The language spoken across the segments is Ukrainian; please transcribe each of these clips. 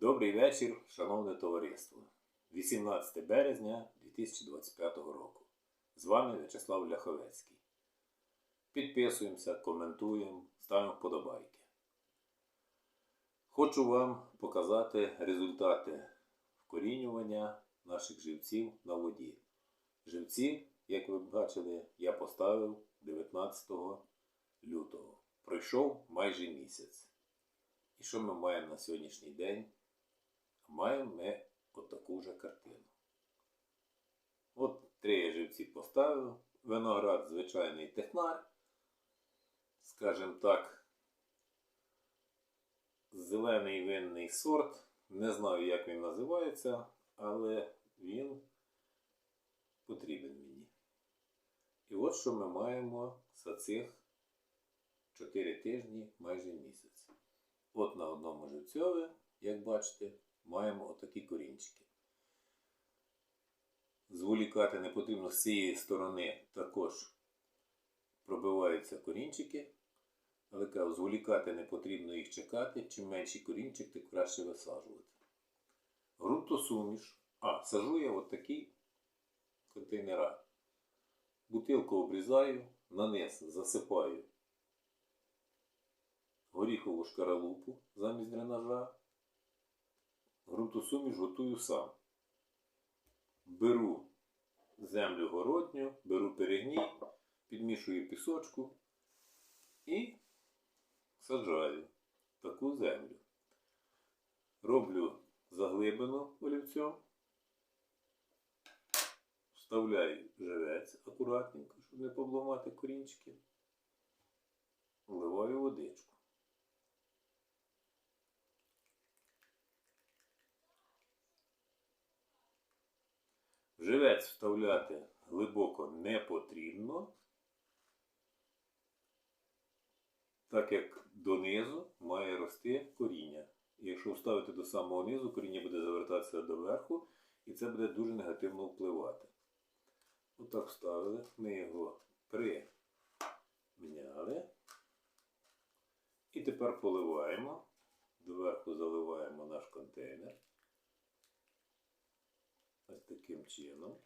Добрий вечір, шановне товариство. 18 березня 2025 року. З вами В'ячеслав Ляховецький. Підписуємося, коментуємо, ставимо вподобайки. Хочу вам показати результати вкорінювання наших живців на воді. Живці, як ви бачили, я поставив 19 лютого. Пройшов майже місяць. І що ми маємо на сьогоднішній день? Маємо ми отаку же картину. От три живці поставив. Виноград звичайний технар, скажімо так, зелений винний сорт. Не знаю, як він називається, але він потрібен мені. І от що ми маємо за цих 4 тижні майже місяць. От на одному живцьові, як бачите, маємо отакі корінчики. Зволікати не потрібно з цієї сторони також пробиваються корінчики. Але кажу, зволікати не потрібно їх чекати. Чим менший корінчик, тим краще висаджувати. Грунтосуміш. А, сажу я от контейнера. Бутилку обрізаю, на засипаю горіхову шкаралупу замість. Грунтосуміш готую сам. Беру землю городню, беру перегній, підмішую пісочку і саджаю таку землю. Роблю заглибину олівцем, вставляю живець акуратненько, щоб не побломати корінчики. Вливаю водичку. Живець вставляти глибоко не потрібно, так як донизу має рости коріння. І якщо вставити до самого низу, коріння буде завертатися до верху, і це буде дуже негативно впливати. Отак вставили, ми його приміняли. І тепер поливаємо, доверху заливаємо наш контейнер. Ось таким чином.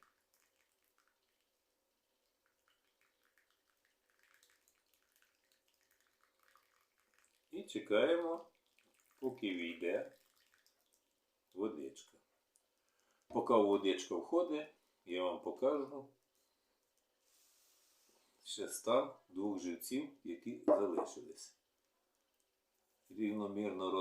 І чекаємо, поки війде водичка. Поки водичка входить, я вам покажу ще стан двох живців, які залишились. Рівномірно роз